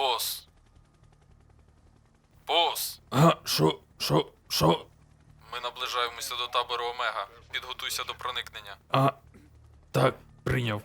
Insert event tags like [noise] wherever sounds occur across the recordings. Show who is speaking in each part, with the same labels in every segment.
Speaker 1: Бос. Бос.
Speaker 2: А, що, що, що?
Speaker 1: Ми наближаємося до табору Омега. Підготуйся до проникнення.
Speaker 2: А, так, прийняв.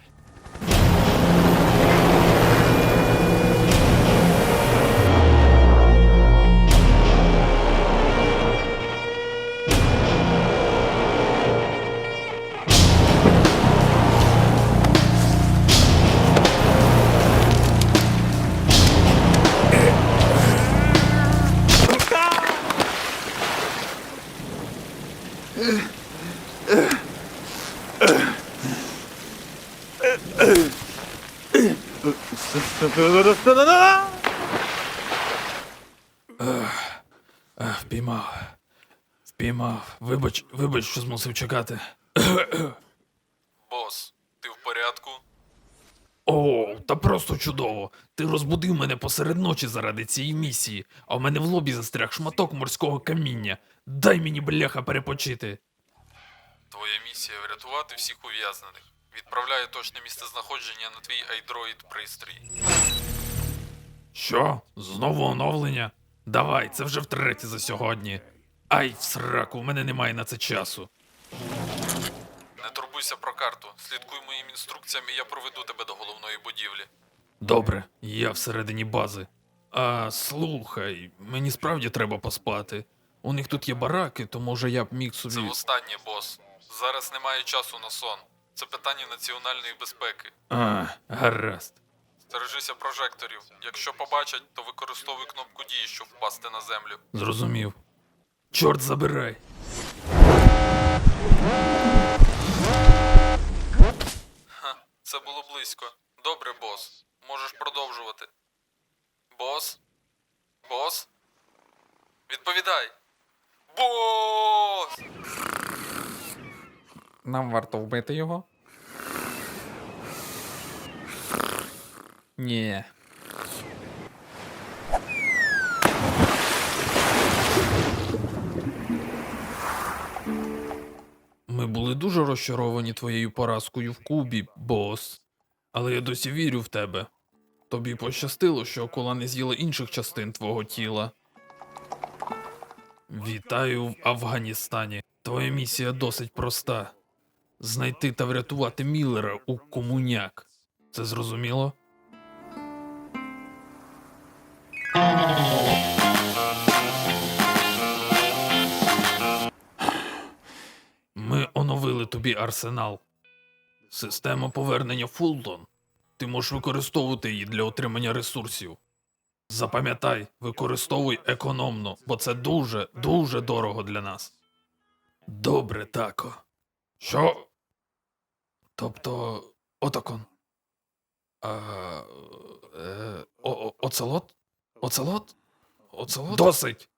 Speaker 2: Впіймав. Впіймав. Вибач, вибач, що змусив чекати.
Speaker 1: Бос, ти в порядку?
Speaker 2: О, та просто чудово. Ти розбудив мене посеред ночі заради цієї місії, а в мене в лобі застряг шматок морського каміння. Дай мені бляха перепочити.
Speaker 1: Твоя місія врятувати всіх ув'язнених. Відправляю точне місце знаходження на твій айдроїд пристрій.
Speaker 2: Що? Знову оновлення? Давай, це вже втретє за сьогодні. Ай, в сраку, у мене немає на це часу.
Speaker 1: Турбуйся про карту. Слідкуй моїм інструкціям, і я проведу тебе до головної будівлі.
Speaker 2: Добре, я всередині бази. А слухай, мені справді треба поспати. У них тут є бараки, то може я б міг собі.
Speaker 1: Це
Speaker 2: собі.
Speaker 1: востаннє, бос. Зараз немає часу на сон. Це питання національної безпеки.
Speaker 2: А, гаразд.
Speaker 1: Стережися прожекторів. Якщо побачать, то використовуй кнопку дії, щоб впасти на землю.
Speaker 2: Зрозумів. Чорт забирай.
Speaker 1: Це було близько. Добре, бос. Можеш продовжувати. Бос? Бос? Відповідай. Бос!
Speaker 3: Нам варто вбити його? Ні.
Speaker 2: Дуже розчаровані твоєю поразкою в Кубі, бос. Але я досі вірю в тебе. Тобі пощастило, що акула не з'їла інших частин твого тіла. Вітаю в Афганістані. Твоя місія досить проста: знайти та врятувати Міллера у комуняк. Це зрозуміло? Тобі арсенал. Система повернення Фултон. Ти можеш використовувати її для отримання ресурсів. Запам'ятай, використовуй економно, бо це дуже, дуже дорого для нас. Добре, тако. Що? Тобто, отакон. А, е, о, о, оцелот? Оцелот? Оцелот? Досить.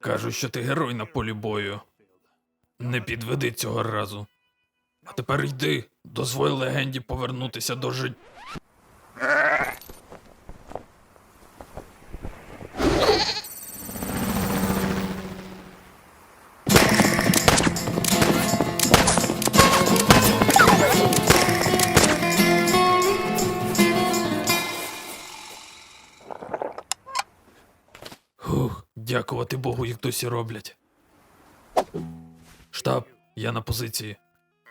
Speaker 2: Кажуть, що ти герой на полі бою. Не підведи цього разу. А тепер йди, дозволь легенді повернутися до життя. Дякувати Богу, їх досі роблять. Штаб, я на позиції.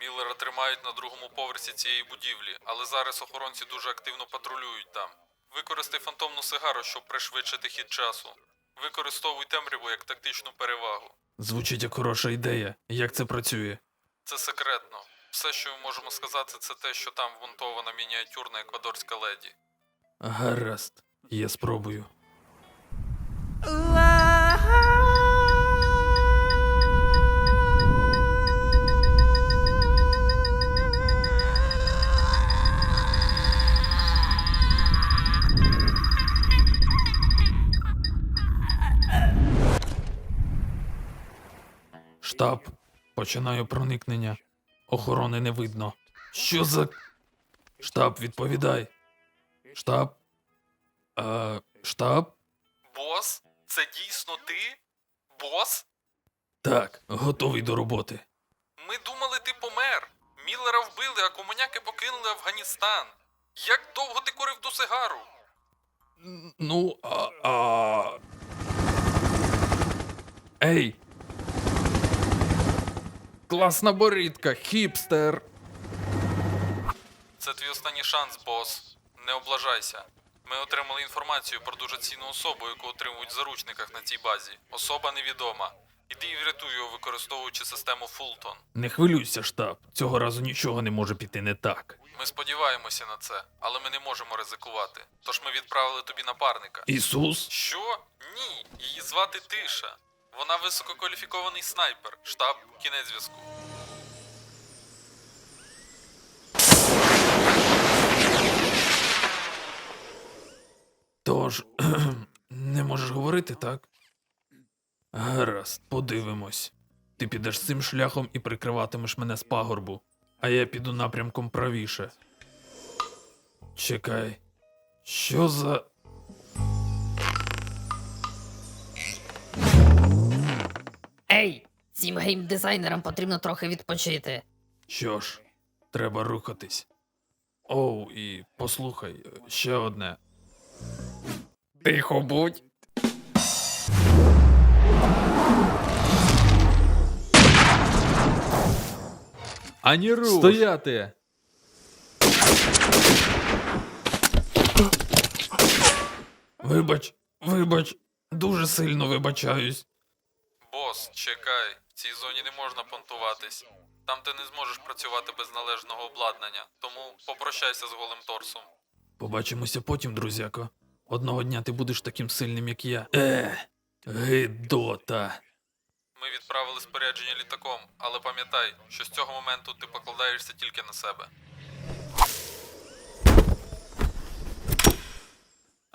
Speaker 1: Міллера тримають на другому поверсі цієї будівлі, але зараз охоронці дуже активно патрулюють там. Використай фантомну сигару, щоб пришвидшити хід часу. Використовуй темряву як тактичну перевагу.
Speaker 2: Звучить як хороша ідея. Як це працює?
Speaker 1: Це секретно. Все, що ми можемо сказати, це те, що там вмонтована мініатюрна еквадорська леді.
Speaker 2: Гаразд, я спробую. Починаю проникнення. Охорони не видно. Що за. Штаб, відповідай. Штаб. А, штаб?
Speaker 1: Бос? Це дійсно ти? Бос?
Speaker 2: Так, готовий до роботи.
Speaker 1: Ми думали, ти помер. Міллера вбили, а комуняки покинули Афганістан. Як довго ти курив ту сигару?
Speaker 2: Ну, а. а... Ей! Класна борідка, хіпстер!
Speaker 1: Це твій останній шанс, бос. Не облажайся. Ми отримали інформацію про дуже цінну особу, яку отримують в заручниках на цій базі. Особа невідома. Іди і врятуй його, використовуючи систему Фултон.
Speaker 2: Не хвилюйся, штаб. Цього разу нічого не може піти не так.
Speaker 1: Ми сподіваємося на це, але ми не можемо ризикувати. Тож ми відправили тобі напарника.
Speaker 2: Ісус?
Speaker 1: Що? Ні, її звати Тиша. Вона висококваліфікований снайпер. Штаб, кінець зв'язку.
Speaker 2: Тож, [clears throat] не можеш говорити, так? Гаразд, подивимось. Ти підеш цим шляхом і прикриватимеш мене з пагорбу, а я піду напрямком правіше. Чекай. Що за.
Speaker 3: Ей! Цим геймдизайнерам потрібно трохи відпочити.
Speaker 2: Що ж, треба рухатись. Оу, і послухай, ще одне. Тихо будь. Ані руш.
Speaker 4: Стояти!
Speaker 2: Вибач, вибач, дуже сильно вибачаюсь.
Speaker 1: Бос, чекай. В цій зоні не можна понтуватись. Там ти не зможеш працювати без належного обладнання, тому попрощайся з голим торсом.
Speaker 2: Побачимося потім, друзяко. Одного дня ти будеш таким сильним, як я. Е, гидота.
Speaker 1: Ми відправили спорядження літаком, але пам'ятай, що з цього моменту ти покладаєшся тільки на себе.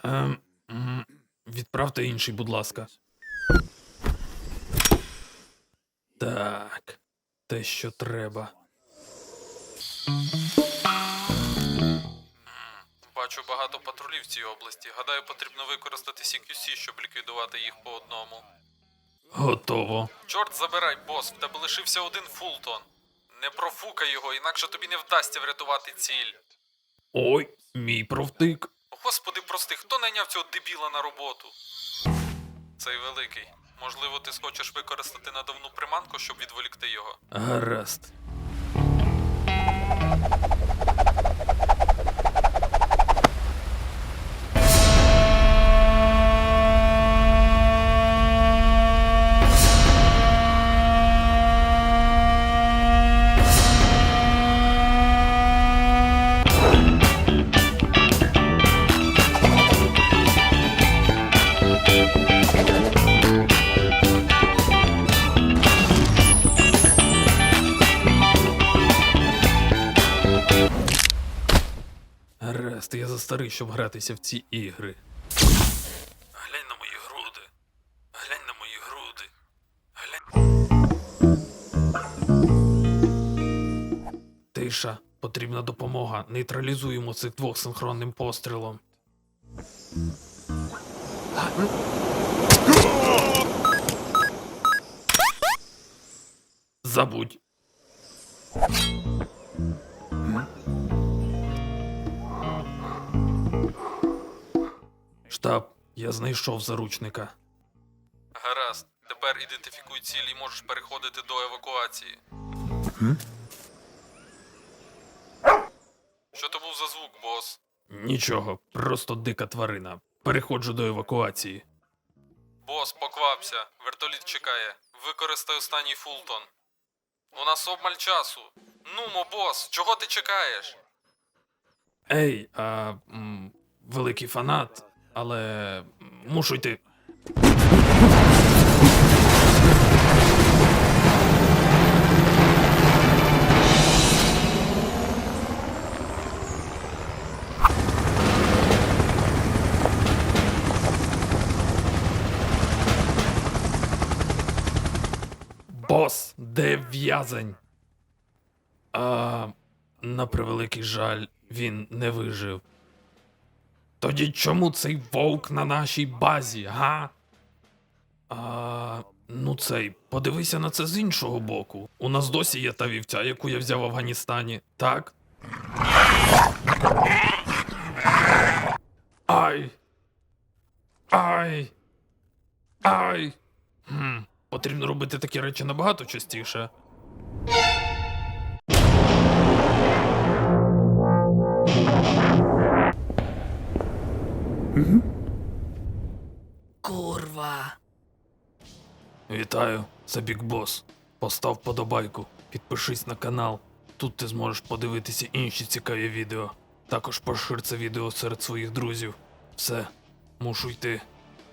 Speaker 2: Ем, м, відправте інший, будь ласка. Так, те, що треба.
Speaker 1: Бачу багато патрулів в цій області. Гадаю, потрібно використати CQC, щоб ліквідувати їх по одному.
Speaker 2: Готово.
Speaker 1: Чорт забирай, бос, в тебе лишився один фултон. Не профукай його, інакше тобі не вдасться врятувати ціль.
Speaker 2: Ой, мій провтик.
Speaker 1: Господи, прости, хто найняв цього дебіла на роботу? Цей великий. Можливо, ти схочеш використати надувну приманку, щоб відволікти його.
Speaker 2: Гаразд. Гаразд, я застарий, щоб гратися в ці ігри. Глянь на мої груди. Глянь на мої груди. Глянь. Тиша, потрібна допомога. Нейтралізуємо цих двох синхронним пострілом. Забудь. Штаб, я знайшов заручника.
Speaker 1: Гаразд, тепер ідентифікуй ціль і можеш переходити до евакуації. Що то був за звук, бос?
Speaker 2: Нічого, просто дика тварина. Переходжу до евакуації.
Speaker 1: Бос, поквапся. Вертоліт чекає. Використай останній фултон. У нас обмаль часу. Нумо, бос, чого ти чекаєш?
Speaker 2: Ей, а, м, великий фанат, але мушу йти. Бос, де в'язень? А, на превеликий жаль, він не вижив. Тоді чому цей вовк на нашій базі, га? А, ну цей, подивися на це з іншого боку. У нас досі є та вівця, яку я взяв в Афганістані, так? Ай! Ай! Ай! Хм, потрібно робити такі речі набагато частіше.
Speaker 3: Курва.
Speaker 2: Вітаю, це Бік Бос. Постав подобайку, підпишись на канал. Тут ти зможеш подивитися інші цікаві відео. Також пошир це відео серед своїх друзів. Все, мушу йти.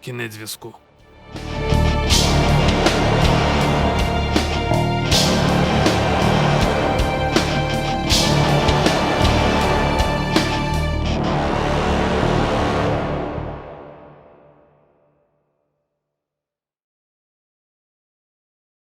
Speaker 2: Кінець зв'язку.